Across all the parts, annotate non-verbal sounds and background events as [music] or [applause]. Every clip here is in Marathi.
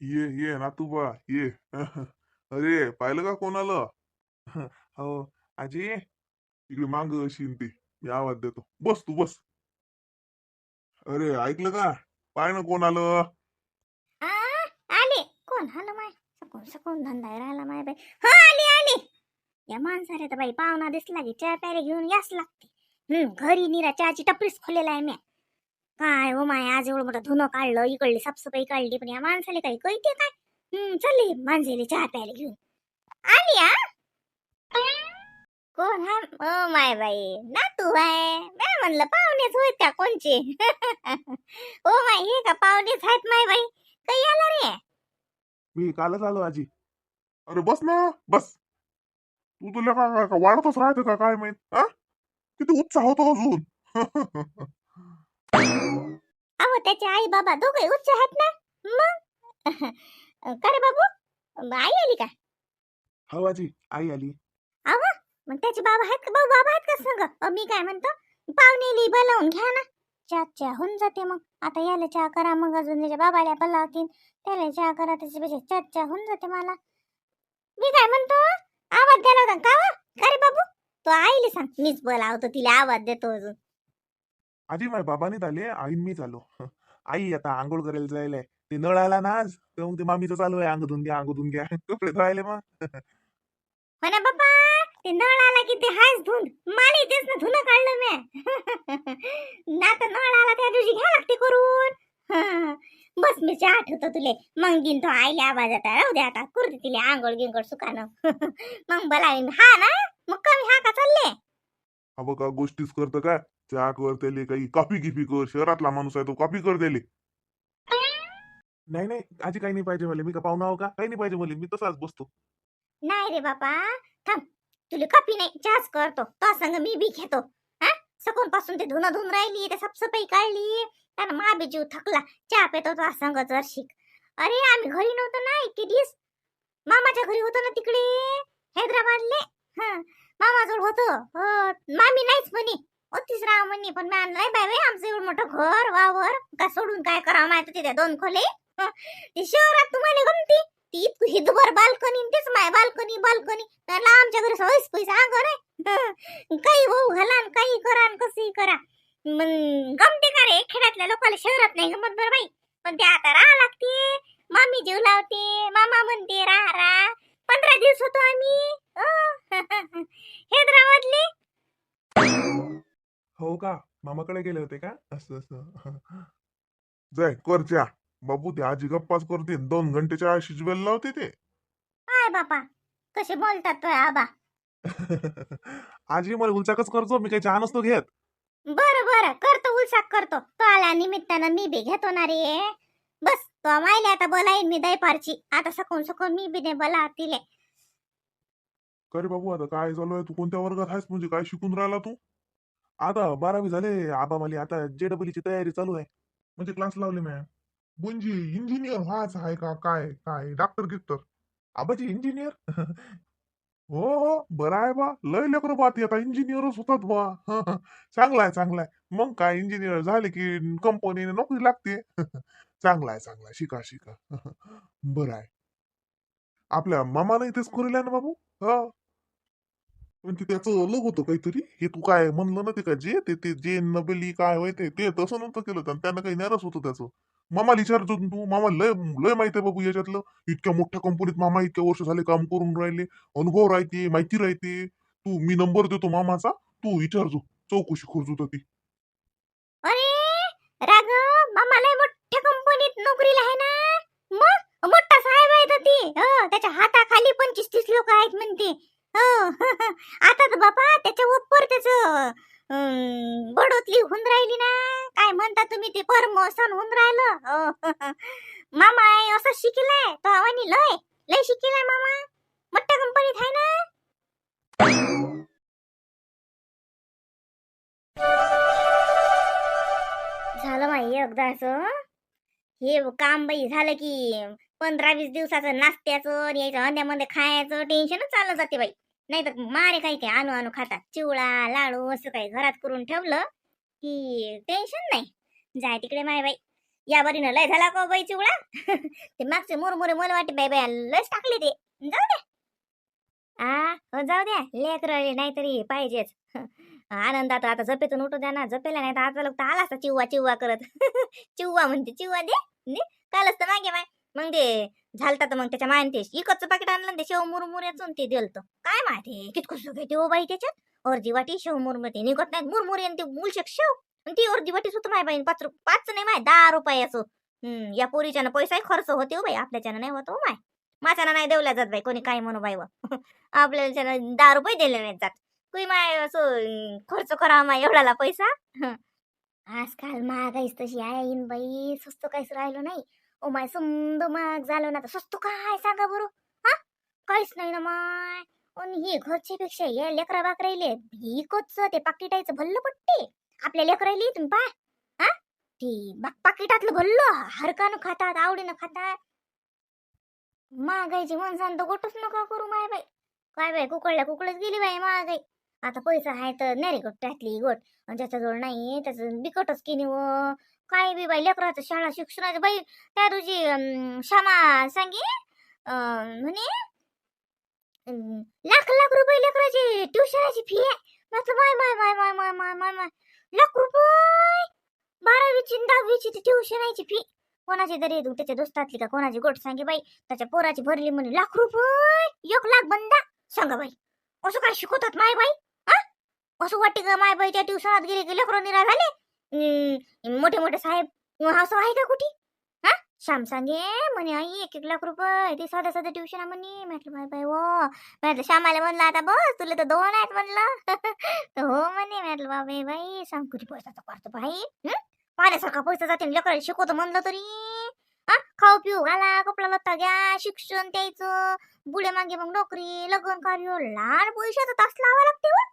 ये ये ना तू ये. [laughs] अरे पाहिलं का कोणाला? [laughs] हो आजी इकडे मांग अशी ती. मी आवाज देतो. बस तू बस. अरे ऐकलं का? पाय ना कोण आलं आ, आले. कोण? आलं माय. सकून सकून धंदा राहिला माय बाई. हा आली आली. या माणसाला तर बाई पाहुणा दिसला की चहा प्यारे घेऊन यास लागते. हम्म घरी निरा चहाची टपरीच खोलेला आहे म्या. काय हो माय आज एवढं मोठं धुणं काढलं इकडली साफसफाई काढली पण या माणसाला काही कळते काय? हम्म चल माणसाला चहा प्यायला घेऊन. आली आ कोण हा? ओ माय बाई ना तू आहे मी म्हणलं पाहुणेच होय का कोणचे? [laughs] ओ माय हे का पाहुणेच आहेत माय बाई? काही आला रे? मी कालच आलो आजी. अरे बस ना बस. तू तुला का का- का वाढतच राहते का काय माहीत हा? किती उत्साह होतो अजून. [laughs] अहो त्याचे आई बाबा दोघे उच्च आहेत ना? मग? [laughs] का रे बाबू? आई आली का? हो आजी आई आली. मग त्याचे बाबा आहेत का? भाऊ बाबा आहेत का संग? मी काय म्हणतो? पाहुणेली बोलावून घ्या ना. चहा चहा होऊन जाते मग. आता याला चहा करा मग अजून त्याच्या बाबाला बोलावतील. त्याला चहा करा त्याच्यापेक्षा चहा चहा होऊन जाते मला. मी काय म्हणतो? आवाज द्यायला होता का व? का रे बाबू? तो आईले सांग. मीच बोलावतो तिला आवाज देतो अजून. आजी माझ्या बाबानीच आले आई मीच आलो. आई आता आंघोळ करायला जायला ते नळ आला ना आज तर मग ते मामीचं चालू आहे अंग धुवून घ्या अंग धुवून घ्या. कपडे धुवायले मग. हो ना बाबा ते नळ आला की ते हाच धुंद मला तेच ना धुणं काढलं मी. ना तर नळ आला त्या दिवशी घ्या लागते करून. बस मी चहा ठेवतो तुले. मग घेईन तो आईला आवाज आता. राहू दे आता कुर्ती तिले आंघोळ गिंगोळ सुकानं मग बोलावीन हा ना? मग कमी हा का? चालले. हा बघा गोष्टीच करतं काय चहा कर त्याले काही कॉपी गिपी कर. शहरातला माणूस आहे तो कॉपी कर त्याले. नाही नाही आजी काही नाही पाहिजे मला. मी का पाहुणा आहो का? काही नाही पाहिजे मला. मी तसाच बसतो. नाही रे बापा. थांब. तुला कॉफी नाही. चहाच करतो. तो संग मी बी घेतो. सकून पासून ते धुणं धुवून राहिली ते साफसफाई काढली त्यानं मा बी जीव थकला. चहा पेतो तो संग जरशिक. अरे आम्ही घरी नव्हतो ना इतके दिवस. मामाच्या घरी होतो ना तिकडे. हैदराबादले. हा. मामाजवळ होतो. हो. मामी नाहीच म्हणे. होतीच राव म्हणे पण मी नाही बाय बाई आमचं एवढं मोठं घर वावर का सोडून काय करावं माहिती तिथे दोन खोले? ते शहरात तुम्हाला गमती? ती हिदभर बाल्कनी तेच माय बाल्कनी बाल्कनी. त्याला आमच्या घरी सवयच पैसा घर आहे काही होऊ घाला काही करा कसंही करा. मग गमते का रे? खेड्यातल्या लोकांना शहरात नाही गमत बरं बाई. पण ते आता राहा लागते. मामी जीव लावते मामा म्हणते राहा राहा. पंधरा दिवस होतो आम्ही. [laughs] हैदराबादले. हो का? मामाकडे गेले होते का? असं असं. जाय कर चहा. बाबू ते आजी गप्पाच करते. दोन घंटे चहा शिजवायला लावते ते. काय बापा कसे बोलतात तो आबा. [laughs] आजी मला उलचाकच करतो. मी काही चहा नसतो घेत. बरं बरं. करतो उलसाक करतो. तो आल्या निमित्तानं मी बी घेतो ना रे बस तो मायले आता बोलाईन मी दैपारची आता सकून सकून मी बी नाही बोला तिले का रे बाबू आता काय चालू आहे? तू कोणत्या वर्गात आहेस? म्हणजे काय शिकून राहिला तू? आता बारावी झाले आबा मला आता जे ची तयारी चालू आहे. म्हणजे क्लास लावले मॅम बुंजी इंजिनियर व्हायचं आहे का काय काय डॉक्टर गिक्टर. आबाजी इंजिनियर [laughs] हो हो बरं आहे बा. लय लेकर बा ते आता इंजिनियरच होतात बा. [laughs] चांगलाय चांगलाय मग काय इंजिनियर झाले की कंपनीने नोकरी लागते. [laughs] चांगलाय चांगलाय शिका शिका. बरं आहे. आपल्या मामाने इथेच करेल ना बाबू? हा. म्हणजे त्याचं अलग होतं काहीतरी. हे तू काय म्हणलं ना ते का जे ते ते जे नबेली काय होय ते ते तसं नव्हतं केलं त्यानं त्यानं काही नाराज होतं त्याचं. मामाला विचारतो तू मामा लय लय माहिती आहे बाबू याच्यातलं. इतक्या मोठ्या कंपनीत मामा इतक्या वर्ष झाले काम करून राहिले अनुभव राहते माहिती राहते. तू मी नंबर देतो मामाचा तू विचारजो चौकशी करजो ती. एकदाच. हे काम बाई झालं की पंधरा वीस दिवसाचं नाश्त्याचं आणि यायचं अंड्यामध्ये खायचं टेन्शनच चाललं जाते बाई. नाही तर मारे काही काही आणू आणू खातात. चिवडा लाडू असं काही घरात करून ठेवलं की टेन्शन नाही. जाय तिकडे माय बाई. या बरीनं लय झाला का हो बाई चिवळा [laughs] ते मागचे मुरमुरे मला वाटे बाई बाई लस टाकले ते. जाऊ द्या. आ हो जाऊ द्या. लेकर नाहीतरी पाहिजेच. आनंदात आता झपेतून उठू द्या ना झपेला नाही तर आता लोक तर आला असता चिव्वा चिव्वा करत. [laughs] चिव्वा म्हणते चिव्वा दे काल असतं तर मागे माय मग ते झालता तर मग त्याच्या मायन ते इकडचं पाकिट आणलं ते शेव मुरमुऱ्याचं ते दिलतं. काय माहिती कितकं सुख आहे ते ओ बाई त्याच्यात. अर्धी वाटी शेव मुरमुरे निघत नाहीत मुरमुरे आणि ते मुलशेक शेव. आणि ती अर्धी वाटी सुद्धा माय बाई पाच पाच नाही माय दहा रुपयाचं. हम्म या पोरीच्यानं पैसाही खर्च होते हो बाई आपल्याच्यानं नाही होत हो माय. माझ्यानं नाही देवल्या जात बाई कोणी काय म्हणू बाई व. [laughs] आपल्याला दहा रुपये दिले नाहीत जात. कुई माय असं खर्च करा माय एवढाला पैसा. आजकाल महागाईच तशी आहे इन बाई स्वस्त काहीच राहिलो नाही. ओ माय समद महाग झालं ना तर स्वस्त काय सांगा बरं? हा? काहीच नाही ना माय. हे घरच्या पेक्षा हे लेकरा बाकरायले इकच ते पाकिटायचं भल्लं पट्टे. आपल्या लेकरायले तुम्ही पाय हा? ती बा- पाकिटातलं भल्लं हरकानं खातात आवडीनं खातात. महागाईची म्हणसान तर गोटच नका करू माय बाई. काय बाई कुकडल्या कुकडच गेली बाई महागाई. आता पैसा आहे तर नाही गोट टाकली गोट आणि ज्याच्याजवळ नाही त्याचं बिकटच की व काय बी बाई लेकराचं शाळा शिक्षणाचं बाई त्या तुझी क्षमा सांगे म्हणे लाख लाख रुपये लेकराची ट्युशनाची फी आहे. म्हटलं माय माय माय माय माय माय माय माय. लाख रुपये? बारावीची दहावीची ती ट्युशनाची फी कोणाची तरी तू त्याच्या दोस्तातली का कोणाची गोट सांगे बाई. त्याच्या पोराची भरली म्हणे लाख रुपये? एक लाख बंदा. सांगा बाई. असं काय शिकवतात माय बाई? असं वाटते का माय बाईच्या ट्युशनात गेले की लेकरं निरा झाले? मोठे मोठे साहेब असं आहे का कुठे? हा? श्याम सांगे म्हणे आई एक एक लाख रुपये ते साध्या साध्या ट्युशन म्हणे. म्हटलं माय बाई हो. वो म्हटलं श्यामाला म्हणलं आता बस तुला तर दोन आहेत म्हणलं. [laughs] तर हो म्हणे म्हटलं बाबा बाई सांग कुठे पैसाचा करतो बाई पाण्यासारखा पैसा जाते लेकराला शिकवतो म्हणलं तरी. हा? खाऊ पिऊ घाला कपडा लत्ता घ्या शिक्षण द्यायचं बुडे मागे मग नोकरी लग्न कार्य लहान पैशाचा तास लावा लागते हो.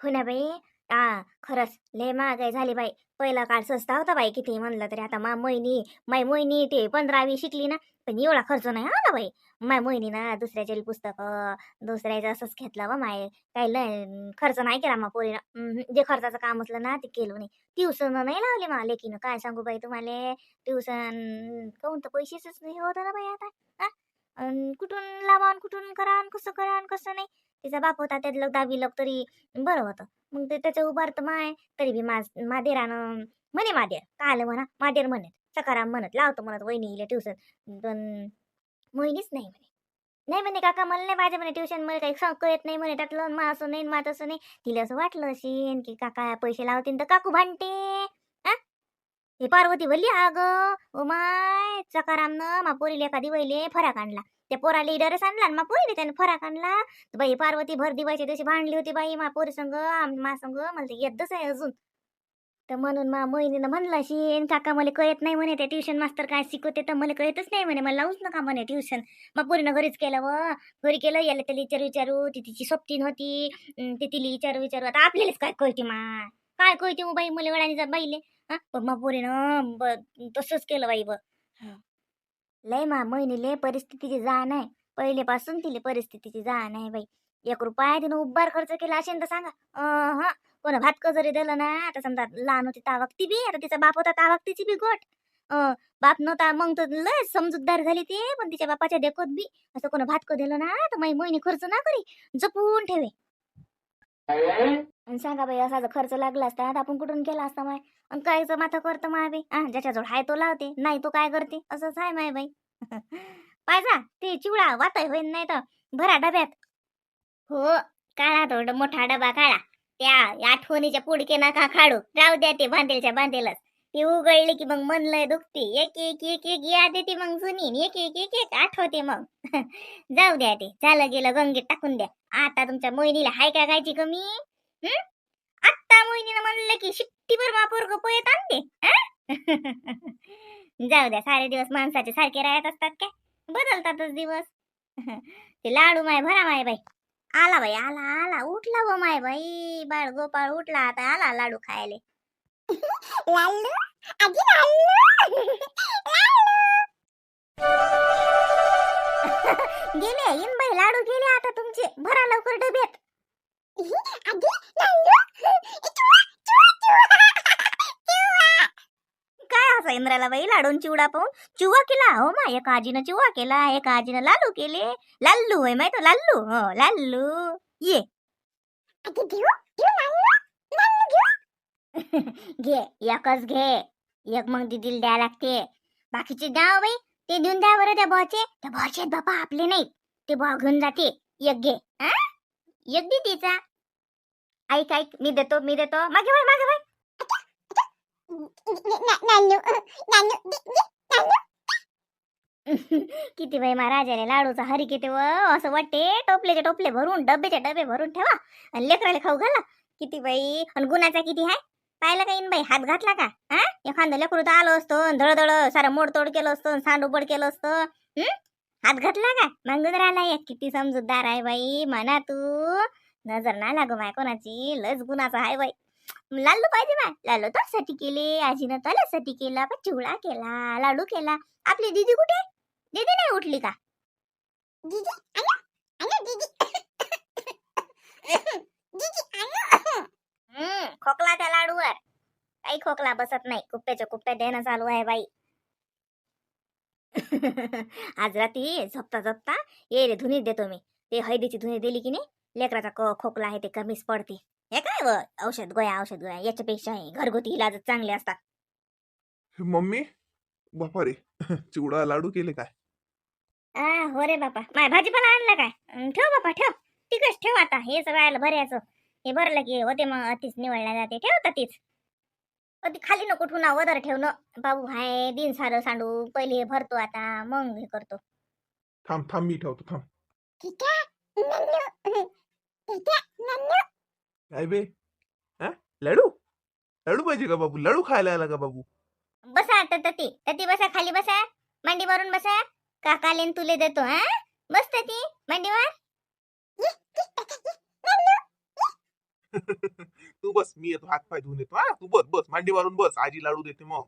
हो. ना बाई. आ खरंच लय महागाई झाली बाई. पहिला काळ स्वस्त होता बाई किती म्हणलं तरी. आता मा मोहिनी माय मोहिनी ते पंधरावी शिकली ना पण एवढा खर्च नाही आला बाई. माय मोहिनी ना दुसऱ्याचे पुस्तकं दुसऱ्याचं असंच घेतलं बा हो माय. काही लय खर्च नाही केला मा पोरीनं जे खर्चाचं काम असलं ना ते केलं नाही. ट्युशन नाही लावले मा लेकीनं. काय सांगू बाई तुम्हाला? ट्युशन काऊन तर पैसेच नाही होतं ना बाई आता कुठून लावा कुठून करा कसं करा कसं नाही? तिचा बाप होता त्यात लग दहावी लग तरी बरं होतं. मग ते त्याचं उभारतं माय तरी बी मा मादेरानं म्हणे मादेर काय आलं म्हणा? मादेर म्हणत सकाराम म्हणत लावतो म्हणत वहिनीला ट्युशन पण मोहिनीच नाही म्हणे. नाही म्हणे काका मला नाही पाहिजे म्हणे ट्युशन मला काही कळत नाही म्हणे त्यातलं मा असं नाही मा तसं नाही. तिला असं वाटलं असेल की काका पैसे लावतील तर काकू भांडते. हे पार्वती बोलली अगं. ओ माय सकारामनं मापोरीला एखादी वहिले फराक आणला. त्या पोराला डरस आणला आणि मा त्याने फराक आणला. बाई पार्वती भर दिवायच्या दिवशी भांडली होती बाई मा पोरी संग मा संग मला ते येतच आहे अजून. तर म्हणून मा मोहिनीनं म्हणलं शी काका मला कळत नाही म्हणे ते ट्युशन मास्तर काय शिकवते तर मला कळतच नाही म्हणे मला लावूच नका म्हणे ट्युशन मग पोरीनं घरीच केलं व घरी केलं याला त्याला विचारू विचारू ती तिची सोबतीन होती ती तिला विचारू विचारू आता आपल्यालाच काय कळते मा? काय कळते मग बाई मला वडाने जात बाईले. हा? मग पोरीनं तसंच केलं बाई ब. लय मा महिनीले परिस्थितीची जाण आहे. पहिलेपासून तिला परिस्थितीची जाण आहे बाई. एक रुपया तिनं उभार खर्च केला असेल तर सांगा. अं, हा कोण भातकं जरी दिलं ना? आता समजा लहान होती तावागती बी आता तिचा बाप होता तावागतीची बी गोट. अं, बाप नव्हता मग तर लय समजूतदार झाली ते पण तिच्या बापाच्या देखत बी. असं कोण भातकं दिलं ना तर माई मोहिनी खर्च ना करी जपून ठेवे. आणि सांगा बाई असा खर्च लागला असता तर आपण कुठून केला असता माय आणि कायचं माथं करतं माय ज्याच्याजवळ हाय तो लावते नाही तो काय करते? असंच आहे माय बाई. [laughs] पाहिजा ते चिवडा वाताय होईन नाही तर भरा डब्यात. हो काढा थोडं मोठा डबा काढा. त्या आठवणीच्या पुडके नका खाडू. राहू द्या ते बांधेलच्या बांधेलच ती उघडली की मग मन लय दुखते. एक एक एक एक याद येते मग जुनी एक एक एक एक आठवते मग. [laughs] जाऊ द्या ते. झालं गेलं गंगेत टाकून द्या. आता तुमच्या मोहिनीला हाय का गायची कमी? हम्म आत्ता मोहिनीनं म्हणलं की शिट्टीभर मापोर पोयत आणते हं? [laughs] जाऊ द्या सारे दिवस माणसाचे सारखे राहत असतात काय? बदलतातच दिवस. [laughs] ते लाडू माय भरा माय बाई. आला बाई आला आला उठला व माय बाई. बाळ गोपाळ उठला आता आला लाडू खायले. [laughs] लाडू? आजी लाडू? गेले इन बाई लाडू गेले आता तुमचे. भरा लवकर डब्यात काय असं इंद्राला बाई लाडून चिवडा पाहून? चिवा केला हो मा एका आजीनं चिवा केला एका आजीनं लालू केले. लाल्लू होय माहिती लाल्लू? हो लाल्लू. ये. [laughs] घे एकच घे. एक मग दिदीला द्या लागते. बाकीचे द्या हो बाई. ते देऊन द्या बरं त्या भावाचे. त्या आहेत बाबा आपले नाहीत. ते भाव घेऊन जाते. एक घे? एक दे तिचा. ऐक ऐक मी देतो मी देतो. मागे वळ मागे वळ. किती बाई महाराजाने लाडूचा हरी किती व असं वाटते टोपलेचे टोपले भरून डब्याचे डबे भरून ठेवा. आणि लेकराला खाऊ घाला. किती बाई आणि गुणाचा किती आहे पाहिलं का इन बाई हात घातला का? हा? एखादं लेकरू तर आलो असतो धडधड सारं मोडतोड केलं असतं सांडोबड केलं असतं. हं? हात घातला का? मागून राहिला किती समजूतदार आहे बाई म्हणा तू. नजर ना लागू माय कोणाची. लस गुणाचा आहे बाई लालू पाहिजे माय. लालू त्यासाठी केले. आजीनं त्यासाठी केला. पण चिवडा केला. लाडू केला. आपली दीदी कुठे? दीदी नाही उठली का? दीदी आलो आलो दीदी. दीदी आलो खोकला त्या लाडूवर. काही खोकला बसत नाही. कुप्प्याच्या कुप्प्या देणं चालू आहे बाई. [laughs] आज रात्री झोपता झोपता ये रे धुनी देतो मी. ते हळदीची धुनी दिली की नाही? लेकराचा क- खोकला आहे ते कमीच पडते. हे काय व औषध गोळ्या औषध गोळ्या याच्यापेक्षा हे घरगुती इलाज चांगले असतात. मम्मी बापा रे [laughs] चिवडा लाडू केले काय? आ हो रे बापा. माय भाजीपाला आणला काय? अं, ठेव बापा ठेव. तिकच ठेव आता. हे सगळं आलं भरायचं. हे भरलं की होते मग अतिच निवडल्या जाते. ठेव तीच. अति खाली नको ठेवू वदर ठेवणं बाबू हाय दिन सारं सांडू पहिले हे भरतो आता मग हे करतो. थांब थांब मी ठेवतो थांब. काय बे? हा? लाडू? लाडू पाहिजे का बाबू? लाडू खायला आला का बाबू? बसा आता तती. तती बसा. खाली बसा. मांडी मारून बसा. काकालेन तुले देतो हा? बस तती. मांडीवर. [laughs] तू बस मी येतो. हात पाय धुवून येतो हा? तू बस बस. मांडी मारून बस. आजी लाडू देते मग.